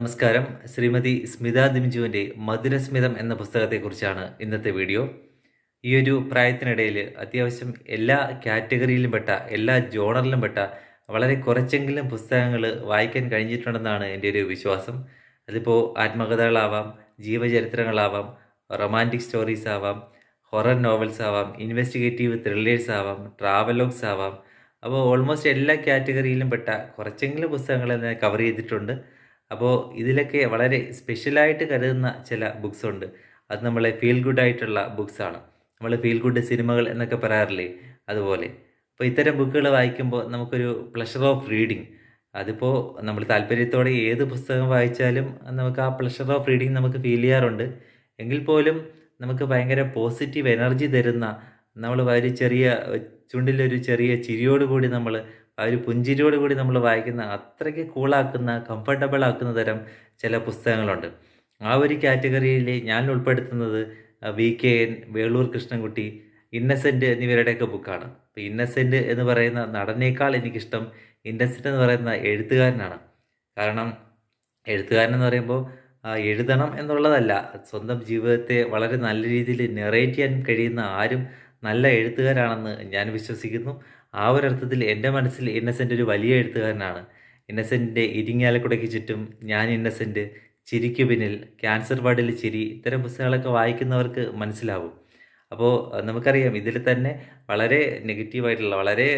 നമസ്കാരം. ശ്രീമതി സ്മിത ദിംജുവിന്റെ മധുരസ്മിതം എന്ന പുസ്തകത്തെക്കുറിച്ചാണ് ഇന്നത്തെ വീഡിയോ. ഈ ഒരു പ്രായത്തിനിടയിൽ അത്യാവശ്യം എല്ലാ കാറ്റഗറിയിലും പെട്ട എല്ലാ ജോണറിലും പെട്ട വളരെ കുറച്ചെങ്കിലും പുസ്തകങ്ങൾ വായിക്കാൻ കഴിഞ്ഞിട്ടുണ്ടെന്നാണ് എന്റെ ഒരു വിശ്വാസം. അതിപ്പോൾ ആത്മകഥകളാവാം ജീവചരിത്രങ്ങളാവാം റൊമാന്റിക് സ്റ്റോറീസ് ആവാം ഹൊറർ നോവൽസ് ആവാം ഇൻവെസ്റ്റിഗേറ്റീവ് ത്രില്ലേഴ്സ് ആവാം ട്രാവലോഗ്സ് ആവാം. അപ്പോൾ ഓൾമോസ്റ്റ് എല്ലാ കാറ്റഗറിയിലും പെട്ട കുറച്ചെങ്കിലും പുസ്തകങ്ങൾ കവർ ചെയ്തിട്ടുണ്ട്. അപ്പോൾ ഇതിലൊക്കെ വളരെ സ്പെഷ്യലായിട്ട് കരുതുന്ന ചില ബുക്സ് ഉണ്ട്. അത് നമ്മളെ ഫീൽ ഗുഡ് ആയിട്ടുള്ള ബുക്സാണ് നമ്മൾ ഫീൽ ഗുഡ് സിനിമകൾ എന്നൊക്കെ പറയാറില്ലേ? അതുപോലെ. അപ്പോൾ ഇത്തരം ബുക്കുകൾ വായിക്കുമ്പോൾ നമുക്കൊരു പ്ലഷർ ഓഫ് റീഡിങ് അതിപ്പോൾ നമ്മൾ താല്പര്യത്തോടെ ഏത് പുസ്തകം വായിച്ചാലും നമുക്ക് ആ പ്ലഷർ ഓഫ് റീഡിങ് നമുക്ക് ഫീൽ ചെയ്യാറുണ്ട്. എങ്കിൽ പോലും നമുക്ക് ഭയങ്കര പോസിറ്റീവ് എനർജി തരുന്ന നമ്മൾ വളരെ ചെറിയ ചുണ്ടിലൊരു ചെറിയ ചിരിയോടുകൂടി നമ്മൾ ആ ഒരു പുഞ്ചിരിയോട് കൂടി നമ്മൾ വായിക്കുന്ന അത്രയ്ക്ക് കൂളാക്കുന്ന കംഫർട്ടബിൾ ആക്കുന്ന തരം ചില പുസ്തകങ്ങളുണ്ട്. ആ ഒരു കാറ്റഗറിയിൽ ഞാൻ ഉൾപ്പെടുത്തുന്നത് V. K. N. Velur Krishnankutty Innocent എന്നിവരുടെയൊക്കെ ബുക്കാണ് അപ്പോൾ ഇന്നസെന്റ് എന്ന് പറയുന്ന നടനേക്കാൾ എനിക്കിഷ്ടം ഇന്നസെന്റ് എന്ന് പറയുന്ന എഴുത്തുകാരനാണ്. കാരണം എഴുത്തുകാരൻ എന്ന് പറയുമ്പോൾ എഴുതണം എന്നുള്ളതല്ല. സ്വന്തം ജീവിതത്തെ വളരെ നല്ല രീതിയിൽ നെറേറ്റ് ചെയ്യാൻ കഴിയുന്ന ആരും നല്ല എഴുത്തുകാരാണെന്ന് ഞാൻ വിശ്വസിക്കുന്നു. ആ ഒരു അർത്ഥത്തിൽ എന്റെ മനസ്സിൽ ഇന്നസെന്റ് ഒരു വലിയ എഴുത്തുകാരനാണ്. ഇന്നസെന്റിന്റെ ഇരിങ്ങാലക്കുടയ്ക്ക് ചുറ്റും ഞാൻ ഇന്നസെന്റ് ചിരിക്കു പിന്നിൽ ക്യാൻസർ വാർഡിൽ ചിരി ഇത്തരം പുസ്തകങ്ങളൊക്കെ വായിക്കുന്നവർക്ക് മനസ്സിലാവും. അപ്പോൾ നമുക്കറിയാം ഇതിൽ തന്നെ വളരെ നെഗറ്റീവായിട്ടുള്ള വളരെ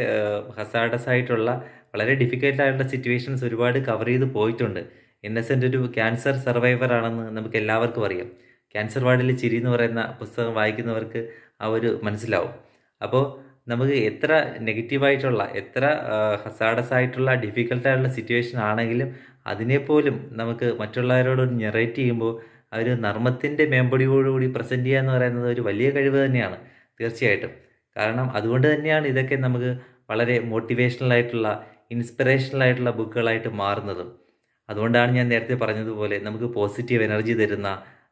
ഹസാഡസ് ആയിട്ടുള്ള വളരെ ഡിഫിക്കൽട്ടായിട്ടുള്ള സിറ്റുവേഷൻസ് ഒരുപാട് കവർ ചെയ്ത് പോയിട്ടുണ്ട്. ഇന്നസെന്റ് ഒരു ക്യാൻസർ സർവൈവർ ആണെന്ന് നമുക്ക് എല്ലാവർക്കും അറിയാം. ക്യാൻസർ വാർഡിൽ ചിരി എന്ന് പറയുന്ന പുസ്തകം വായിക്കുന്നവർക്ക് ആ ഒരു മനസ്സിലാവും. അപ്പോൾ നമുക്ക് എത്ര നെഗറ്റീവായിട്ടുള്ള എത്ര ഹസാഡസ് ആയിട്ടുള്ള ഡിഫിക്കൽട്ടായിട്ടുള്ള സിറ്റുവേഷൻ ആണെങ്കിലും അതിനെപ്പോലും നമുക്ക് മറ്റുള്ളവരോട് ഞെറേറ്റ് ചെയ്യുമ്പോൾ ഒരു നർമ്മത്തിന്റെ മേമ്പടിയോടുകൂടി പ്രസന്റ് ചെയ്യുക എന്ന് പറയുന്നത് ഒരു വലിയ കഴിവ് തന്നെയാണ് തീർച്ചയായിട്ടും. കാരണം അതുകൊണ്ട് തന്നെയാണ് ഇതൊക്കെ നമുക്ക് വളരെ ഇൻസ്പിറേഷണൽ ആയിട്ടുള്ള ബുക്കുകളായിട്ട് മാറുന്നതും. അതുകൊണ്ടാണ് ഞാൻ നേരത്തെ പറഞ്ഞതുപോലെ നമുക്ക് പോസിറ്റീവ് എനർജി തരുന്ന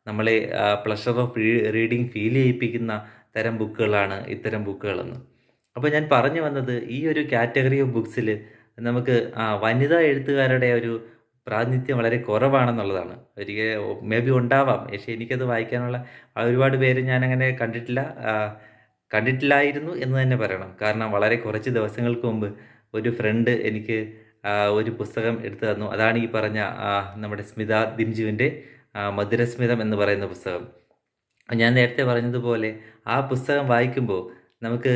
നമ്മളെ പ്ലഷർ ഓഫ് റീഡിങ് ഫീൽ ചെയ്യിപ്പിക്കുന്ന തരം ബുക്കുകളാണ് ഇത്തരം ബുക്കുകളെന്ന്. അപ്പോൾ ഞാൻ പറഞ്ഞു വന്നത് ഈ ഒരു കാറ്റഗറി ഓഫ് ബുക്സിൽ നമുക്ക് ആ വനിതാ എഴുത്തുകാരുടെ ഒരു പ്രാതിനിധ്യം വളരെ കുറവാണെന്നുള്ളതാണ്. ഒരിക്കൽ മേ ബി ഉണ്ടാവാം പക്ഷേ എനിക്കത് വായിക്കാനുള്ള ഒരുപാട് പേര് ഞാനങ്ങനെ കണ്ടിട്ടില്ല കണ്ടിട്ടില്ലായിരുന്നു എന്ന് തന്നെ പറയണം. കാരണം വളരെ കുറച്ച് ദിവസങ്ങൾക്ക് മുമ്പ് ഒരു ഫ്രണ്ട് എനിക്ക് ഒരു പുസ്തകം എടുത്തു തന്നു. അതാണ് ഈ പറഞ്ഞ നമ്മുടെ സ്മിത ദിംജുവിന്റെ മധുരസ്മിതം എന്ന് പറയുന്ന പുസ്തകം. ഞാൻ നേരത്തെ പറഞ്ഞതുപോലെ ആ പുസ്തകം വായിക്കുമ്പോൾ നമുക്ക്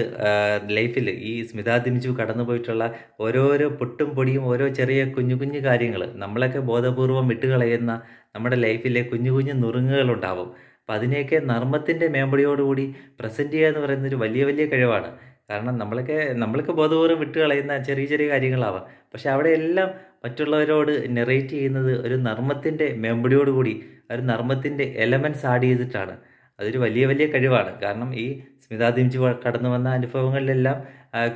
ലൈഫിൽ ഈ സ്മിതാ ദിനിച്ചു കടന്നു പോയിട്ടുള്ള ഓരോരോ പൊട്ടും പൊടിയും ഓരോ ചെറിയ കുഞ്ഞു കുഞ്ഞു കാര്യങ്ങൾ നമ്മളൊക്കെ ബോധപൂർവം വിട്ടുകളയുന്ന നമ്മുടെ ലൈഫിലെ കുഞ്ഞു കുഞ്ഞു നുറുങ്ങുകളുണ്ടാവും. അപ്പം അതിനെയൊക്കെ നർമ്മത്തിന്റെ മേമ്പടിയോടുകൂടി പ്രസന്റ് ചെയ്യുക എന്ന് പറയുന്നത് ഒരു വലിയ വലിയ കഴിവാണ്. കാരണം നമ്മളൊക്കെ നമ്മൾക്ക് ബോധപൂർവം വിട്ട് കളയുന്ന ചെറിയ ചെറിയ കാര്യങ്ങളാവാം. പക്ഷെ അവിടെ എല്ലാം മറ്റുള്ളവരോട് നെറേറ്റ് ചെയ്യുന്നത് ഒരു നർമ്മത്തിന്റെ മെമ്പടിയോടുകൂടി ഒരു നർമ്മത്തിന്റെ എലമെന്റ്സ് ആഡ് ചെയ്തിട്ടാണ്. അതൊരു വലിയ വലിയ കഴിവാണ്. കാരണം ഈ സ്മിതാ ദിംജി കടന്നു വന്ന അനുഭവങ്ങളിലെല്ലാം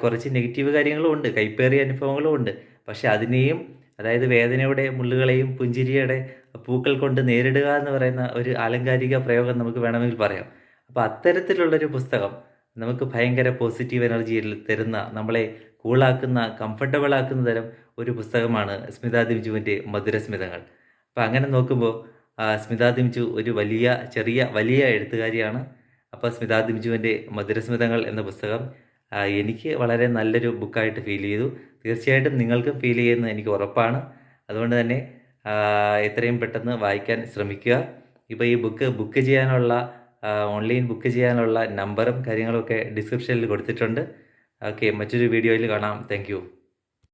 കുറച്ച് നെഗറ്റീവ് കാര്യങ്ങളും ഉണ്ട്. കൈപ്പേറിയ അനുഭവങ്ങളും ഉണ്ട്. പക്ഷെ അതിനെയും അതായത് വേദനയുടെ മുള്ളുകളെയും പുഞ്ചിരിയുടെ പൂക്കൾ കൊണ്ട് നേരിടുക എന്ന് പറയുന്ന ഒരു ആലങ്കാരിക പ്രയോഗം നമുക്ക് വേണമെങ്കിൽ പറയാം. അപ്പോൾ അത്തരത്തിലുള്ളൊരു പുസ്തകം നമുക്ക് ഭയങ്കര പോസിറ്റീവ് എനർജി തരുന്ന നമ്മളെ കൂളാക്കുന്ന കംഫർട്ടബിൾ ആക്കുന്ന തരം ഒരു പുസ്തകമാണ് സ്മിതാ ദിംജുവിന്റെ മധുരസ്മിതങ്ങൾ. അപ്പോൾ അങ്ങനെ നോക്കുമ്പോൾ സ്മിതാ ദിംജു ഒരു വലിയ ചെറിയ വലിയ എഴുത്തുകാരിയാണ്. അപ്പോൾ സ്മിതാ ദിംജുവിന്റെ മധുരസ്മിതങ്ങൾ എന്ന പുസ്തകം എനിക്ക് വളരെ നല്ലൊരു ബുക്കായിട്ട് ഫീൽ ചെയ്തു. തീർച്ചയായിട്ടും നിങ്ങൾക്കും ഫീൽ ചെയ്യുന്ന എനിക്ക് ഉറപ്പാണ്. അതുകൊണ്ട് തന്നെ എത്രയും പെട്ടെന്ന് വായിക്കാൻ ശ്രമിക്കുക. ഇപ്പോൾ ഈ ബുക്ക് ബുക്ക് ചെയ്യാനുള്ള ഓൺലൈൻ ബുക്ക് ചെയ്യാനുള്ള നമ്പറും കാര്യങ്ങളൊക്കെ ഡിസ്ക്രിപ്ഷനിൽ കൊടുത്തിട്ടുണ്ട്. ഓക്കെ മറ്റൊരു വീഡിയോയിൽ കാണാം. താങ്ക്